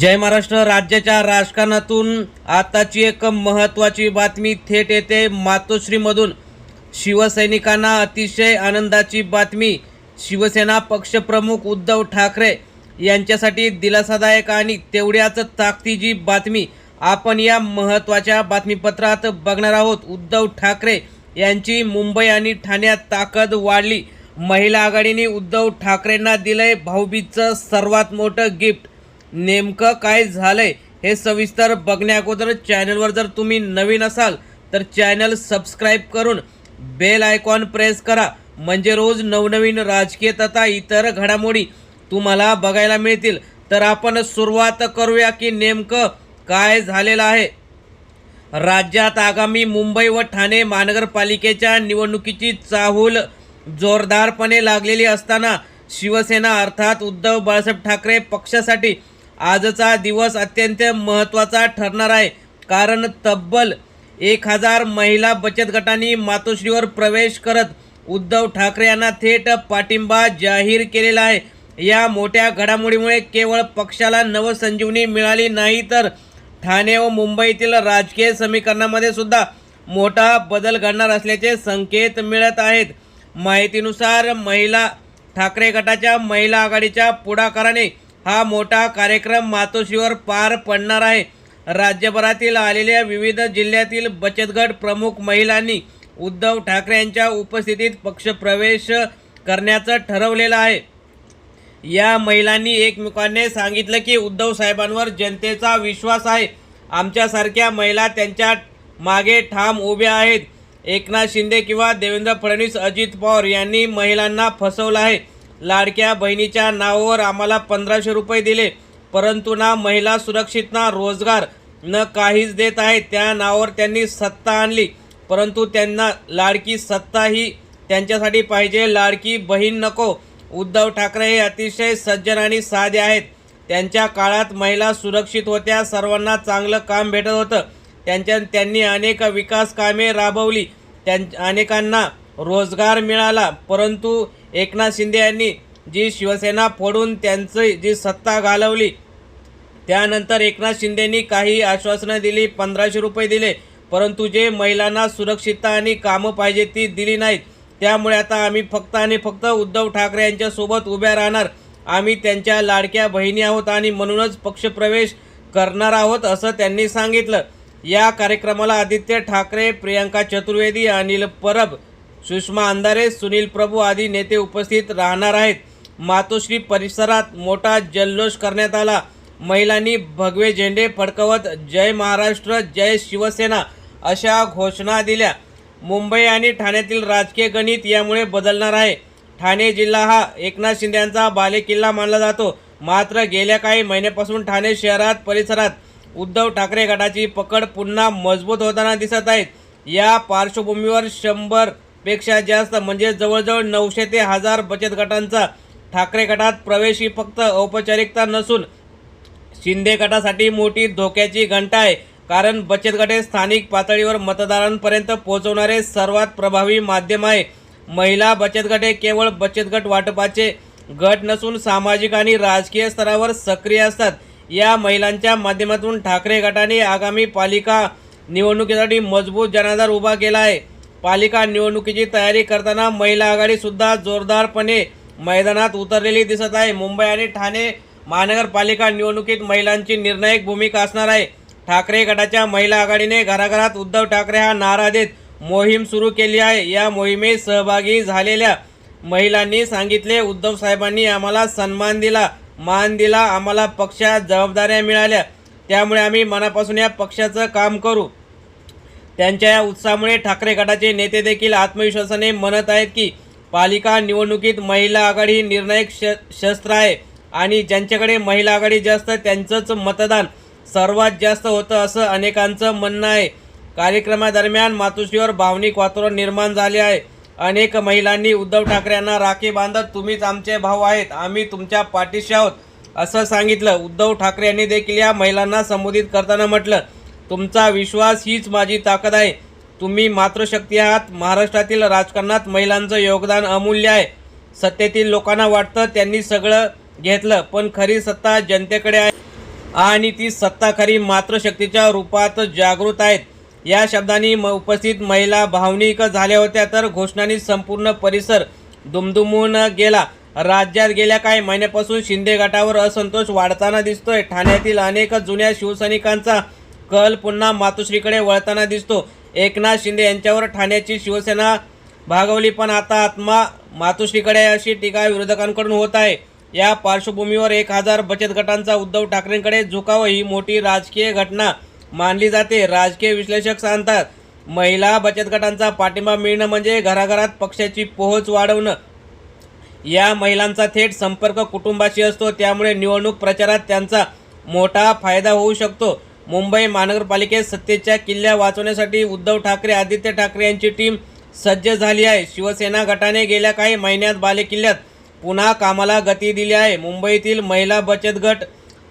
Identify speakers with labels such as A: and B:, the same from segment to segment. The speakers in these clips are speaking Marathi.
A: जय महाराष्ट्र. राज्याच्या राजकारणातून आताची एक महत्त्वाची बातमी थेट येते मातोश्रीमधून. शिवसैनिकांना अतिशय आनंदाची बातमी. शिवसेना पक्षप्रमुख उद्धव ठाकरे यांच्यासाठी दिलासादायक आणि तेवढ्याच ताकदीची बातमी. आपण या महत्त्वाच्या बातमीपत्रात बघणार आहोत. उद्धव ठाकरे यांची मुंबई आणि ठाण्यात ताकद वाढली. महिला आघाडीने उद्धव ठाकरेंना दिलंय भाऊबीजचं सर्वात मोठं गिफ्ट. नेमकं काय झालंय हे सविस्तर बघण्याअगोदर चॅनलवर जर तुम्ही नवीन असाल तर चॅनल सबस्क्राईब करून बेल आयकॉन प्रेस करा. म्हणजे रोज नवनवीन राजकीय तथा इतर घडामोडी तुम्हाला बघायला मिळतील. तर आपण सुरुवात करूया की नेमकं काय झालेलं आहे. राज्यात आगामी मुंबई व ठाणे महानगरपालिकेच्या निवडणुकीची चाहूल जोरदारपणे लागलेली असताना शिवसेना अर्थात उद्धव बाळासाहेब ठाकरे पक्षासाठी आजचा दिवस अत्यंत महत्त्वाचा ठरणार आहे. कारण तब्बल एक हजार महिला बचत गटांनी मातोश्रीवर प्रवेश करत उद्धव ठाकरे यांना थेट पाठिंबा जाहीर केलेला आहे. या मोठ्या घडामोडीमुळे केवळ पक्षाला नवसंजीवनी मिळाली नाही तर ठाणे व मुंबईतील राजकीय समीकरणामध्ये सुद्धा मोठा बदल घडणार असल्याचे संकेत मिळत आहेत. माहितीनुसार महिला ठाकरे गटाच्या महिला आघाडीच्या पुढाकाराने हा मोठा कार्यक्रम मातोश्रीवर पार पडणार आहे. राज्यभरातील आलेल्या विविध जिल्ह्यातील बचत गट प्रमुख महिलांनी उद्धव ठाकरे यांच्या उपस्थितीत पक्षप्रवेश करण्याचं ठरवलेलं आहे. या महिलांनी एकमेकांनी सांगितलं की उद्धव साहेबांवर जनतेचा विश्वास आहे. आमच्यासारख्या महिला त्यांच्या मागे ठाम उभ्या आहेत. एकनाथ शिंदे किंवा देवेंद्र फडणवीस अजित पवार यांनी महिलांना फसवलं आहे. लाडक्या बहिणीच्या नावावर आम्हाला पंधराशे रुपये दिले. परंतु ना महिला सुरक्षित ना रोजगार न काहीच देत आहे. त्या नावावर त्यांनी सत्ता आणली. परंतु त्यांना लाडकी सत्ता ही त्यांच्यासाठी पाहिजे. लाडकी बहीण नको. उद्धव ठाकरे हे अतिशय सज्जन आणि साधे आहेत. त्यांच्या काळात महिला सुरक्षित होत्या. सर्वांना चांगलं काम भेटत होतं. त्यांच्या त्यांनी अनेक विकास कामे राबवली. त्यां अनेकांना रोजगार मिळाला. परंतु एकनाथ शिंदे यांनी जी शिवसेना फोडून त्यांची जी सत्ता घालवली त्यानंतर एकनाथ शिंदेंनी काही आश्वासनं दिली पंधराशे रुपये दिले परंतु जे महिलांना सुरक्षितता आणि कामं पाहिजे ती दिली नाहीत. त्यामुळे आता आम्ही फक्त आणि फक्त उद्धव ठाकरे यांच्यासोबत उभ्या राहणार. आम्ही त्यांच्या लाडक्या बहिणी आहोत आणि म्हणूनच पक्षप्रवेश करणार आहोत असं त्यांनी सांगितलं. या कार्यक्रमाला आदित्य ठाकरे प्रियांका चतुर्वेदी अनिल परब सुषमा अंधारे सुनील प्रभू आदी नेते उपस्थित राहणार आहेत. मातोश्री परिसरात मोठा जल्लोष करण्यात आला. महिलांनी भगवे झेंडे फडकवत जय महाराष्ट्र जय शिवसेना अशा घोषणा दिल्या. मुंबई आणि ठाण्यातील राजकीय गणित यामुळे बदलणार आहे. ठाणे जिल्हा हा एकनाथ शिंद्यांचा बालेकिल्ला मानला जातो. मात्र गेल्या काही महिन्यापासून ठाणे शहरात परिसरात उद्धव ठाकरे गटाची पकड पुन्हा मजबूत होताना दिसत आहेत. या पार्श्वभूमीवर शंभर पेक्षा जास्त म्हणजे जवळजवळ नऊशे ते हजार बचत गटांचा ठाकरे गटात प्रवेश ही फक्त औपचारिकता नसून शिंदे गटासाठी मोठी धोक्याची घंटा आहे. कारण बचत गट हे स्थानिक पातळीवर मतदारांपर्यंत पोहोचवणारे सर्वात प्रभावी माध्यम आहे. महिला बचत गट हे केवळ बचत गट वाटपाचे गट नसून सामाजिक आणि राजकीय स्तरावर सक्रिय असतात. या महिलांच्या माध्यमातून ठाकरे गटाने आगामी पालिका निवडणुकीसाठी मजबूत जनाधार उभा केला आहे. पालिका निवडणुकीची तयारी करताना महिला आघाडीसुद्धा जोरदारपणे मैदानात उतरलेली दिसत आहे. मुंबई आणि ठाणे महानगरपालिका निवडणुकीत महिलांची निर्णायक भूमिका असणार आहे. ठाकरे गटाच्या महिला आघाडीने घराघरात उद्धव ठाकरे हा नारा देत मोहीम सुरू केली आहे. या मोहिमेत सहभागी झालेल्या महिलांनी सांगितले उद्धव साहेबांनी आम्हाला सन्मान दिला मान दिला आम्हाला पक्षात जबाबदाऱ्या मिळाल्या. त्यामुळे आम्ही मनापासून या पक्षाचं काम करू. त्यांच्या या उत्साहामुळे ठाकरे गटाचे नेते देखील आत्मविश्वासाने म्हणत आहेत की पालिका निवडणुकीत महिला आघाडी ही निर्णायक श शस्त्र आहे आणि ज्यांच्याकडे महिला आघाडी जास्त त्यांचंच मतदान सर्वात जास्त होतं असं अनेकांचं म्हणणं आहे. कार्यक्रमादरम्यान मातोश्रीवर भावनिक वातावरण निर्माण झाले आहे. अनेक महिलांनी उद्धव ठाकरे यांना राखी बांधत तुम्हीच आमचे भाऊ आहेत आम्ही तुमच्या पाठीशी आहोत असं सांगितलं. उद्धव ठाकरे यांनी देखील या महिलांना संबोधित करताना म्हटलं तुमचा विश्वास हीच माझी ताकद आहे. तुम्ही मातृशक्ती आहात. महाराष्ट्रातील राजकारणात महिलांचं योगदान अमूल्य आहे. सत्तेतील लोकांना वाटतं त्यांनी सगळं घेतलं पण खरी सत्ता जनतेकडे आहे. आणि ती सत्ता खरी मातृशक्तीच्या रूपात जागृत आहेत. या शब्दांनी म उपस्थित महिला भावनिक झाल्या होत्या तर घोषणांनी संपूर्ण परिसर दुमदुमून गेला. राज्यात गेल्या काही महिन्यापासून शिंदे गटावर असंतोष वाढताना दिसतोय. ठाण्यातील अनेक जुन्या शिवसैनिकांचा कल पुन्हा मातोश्रीकडे वळताना दिसतो. एकनाथ शिंदे यांच्यावर ठाण्याची शिवसेना भागवली पण आता आत्मा मातोश्रीकडे अशी टीका विरोधकांकडून होत आहे. या पार्श्वभूमीवर एक हजार बचत गटांचा उद्धव ठाकरेंकडे झुकावं ही मोठी राजकीय घटना मानली जाते. राजकीय विश्लेषक सांगतात महिला बचत गटांचा पाठिंबा मिळणं म्हणजे घराघरात पक्षाची पोहोच वाढवणं. या महिलांचा थेट संपर्क कुटुंबाशी असतो त्यामुळे निवडणूक प्रचारात त्यांचा मोठा फायदा होऊ शकतो. मुंबई महानगरपालिकेत सत्तेच्या किल्ल्या वाचवण्यासाठी उद्धव ठाकरे आदित्य ठाकरे यांची टीम सज्ज झाली आहे. शिवसेना गटाने गेल्या काही महिन्यात बालेकिल्ल्यात पुन्हा कामाला गती दिली आहे. मुंबईतील महिला बचत गट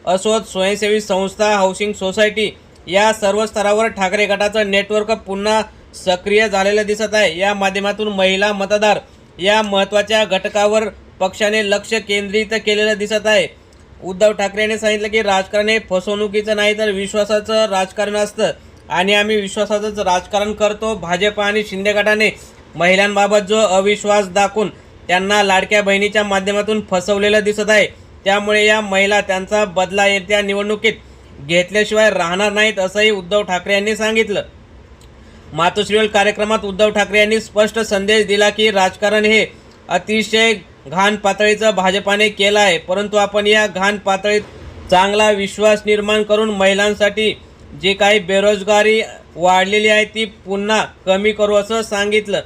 A: असोत स्वयंसेवी संस्था हाऊसिंग सोसायटी या सर्व स्तरावर ठाकरे गटाचं नेटवर्क पुन्हा सक्रिय झालेलं दिसत आहे. या माध्यमातून महिला मतदार या महत्त्वाच्या घटकावर पक्षाने लक्ष केंद्रित केलेलं दिसत आहे. उद्धव ठाकरे यांनी सांगितलं की राजकारण हे फसवणुकीचं नाही तर विश्वासाचं राजकारण असतं. आणि आम्ही विश्वासाचंच राजकारण करतो. भाजप आणि शिंदे गटाने महिलांबाबत जो अविश्वास दाखवून त्यांना लाडक्या बहिणीच्या माध्यमातून फसवलेलं दिसत आहे. त्यामुळे या महिला त्यांचा बदला येत्या निवडणुकीत घेतल्याशिवाय राहणार नाहीत असंही उद्धव ठाकरे यांनी सांगितलं. मातोश्रीवल कार्यक्रमात उद्धव ठाकरे यांनी स्पष्ट संदेश दिला की राजकारण हे अतिशय घाण पातळीचा भाजपाने केलं आहे परंतु आपण या घाण पातळीत चांगला विश्वास निर्माण करून महिलांसाठी जी काही बेरोजगारी वाढलेली आहे ती पुन्हा कमी करू असं सांगितलं.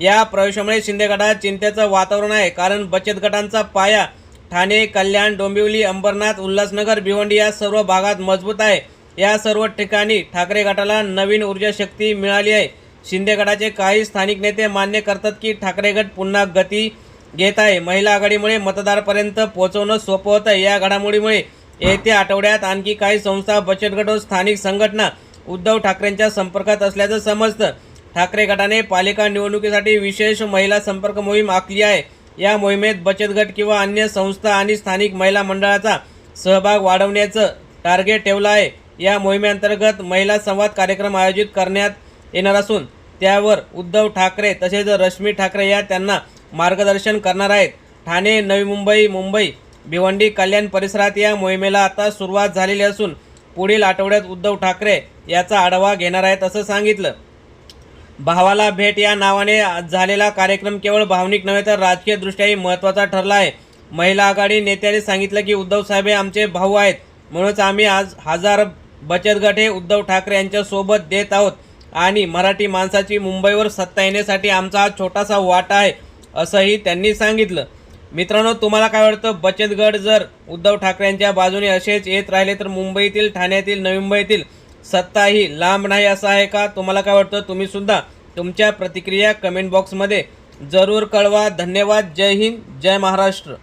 A: या प्रवेशामुळे शिंदे गटात चिंतेचं वातावरण आहे कारण बचत गटांचा पाया ठाणे कल्याण डोंबिवली अंबरनाथ उल्हासनगर भिवंडी या सर्व भागात मजबूत आहे. या सर्व ठिकाणी ठाकरे गटाला नवीन ऊर्जा शक्ती मिळाली आहे. शिंदे गटाचे काही स्थानिक नेते मान्य करतात की ठाकरे गट पुन्हा गती घेत आहे. महिला आघाडीमुळे मतदारपर्यंत पोहोचवणं सोपं होतं. या घडामोडीमुळे येत्या आठवड्यात आणखी काही संस्था बचत गट व स्थानिक संघटना उद्धव ठाकरेंच्या संपर्कात असल्याचं समजतं. ठाकरे गटाने पालिका निवडणुकीसाठी विशेष महिला संपर्क मोहीम आखली आहे. या मोहिमेत बचत गट किंवा अन्य संस्था आणि स्थानिक महिला मंडळाचा सहभाग वाढवण्याचं टार्गेट ठेवलं आहे. या मोहिमेअंतर्गत महिला संवाद कार्यक्रम आयोजित करण्यात येणार असून त्यावर उद्धव ठाकरे तसेच रश्मी ठाकरे या त्यांना मार्गदर्शन करणार आहेत. ठाणे नवी मुंबई मुंबई भिवंडी कल्याण परिसरात या मोहिमेला आता सुरुवात झालेली असून पुढील आठवड्यात उद्धव ठाकरे याचा आढावा घेणार आहेत असं सांगितलं. भावाला भेट या नावाने झालेला कार्यक्रम केवळ भावनिक नव्हे तर राजकीयदृष्ट्याही महत्त्वाचा ठरला आहे. महिला आघाडी नेत्यांनी सांगितलं की उद्धव साहेब हे आमचे भाऊ आहेत. म्हणूनच आम्ही आज हजार बचत गट हे उद्धव ठाकरे यांच्यासोबत देत आहोत. आणि मराठी माणसाची मुंबईवर सत्ता येण्यासाठी आमचा हा छोटासा वाटा आहे. असंही त्यांनी सांगितलं. मित्रांनो तुम्हाला काय वाटतं? बचत गट जर उद्धव ठाकरेंच्या बाजूने असेच येत राहिले तर मुंबईतील ठाण्यातील नवी मुंबईतील सत्ता ही लांब नाही असं आहे का? तुम्हाला काय वाटतं? तुम्ही सुद्धा तुमच्या प्रतिक्रिया कमेंट बॉक्समध्ये जरूर कळवा. धन्यवाद. जय हिंद. जय महाराष्ट्र.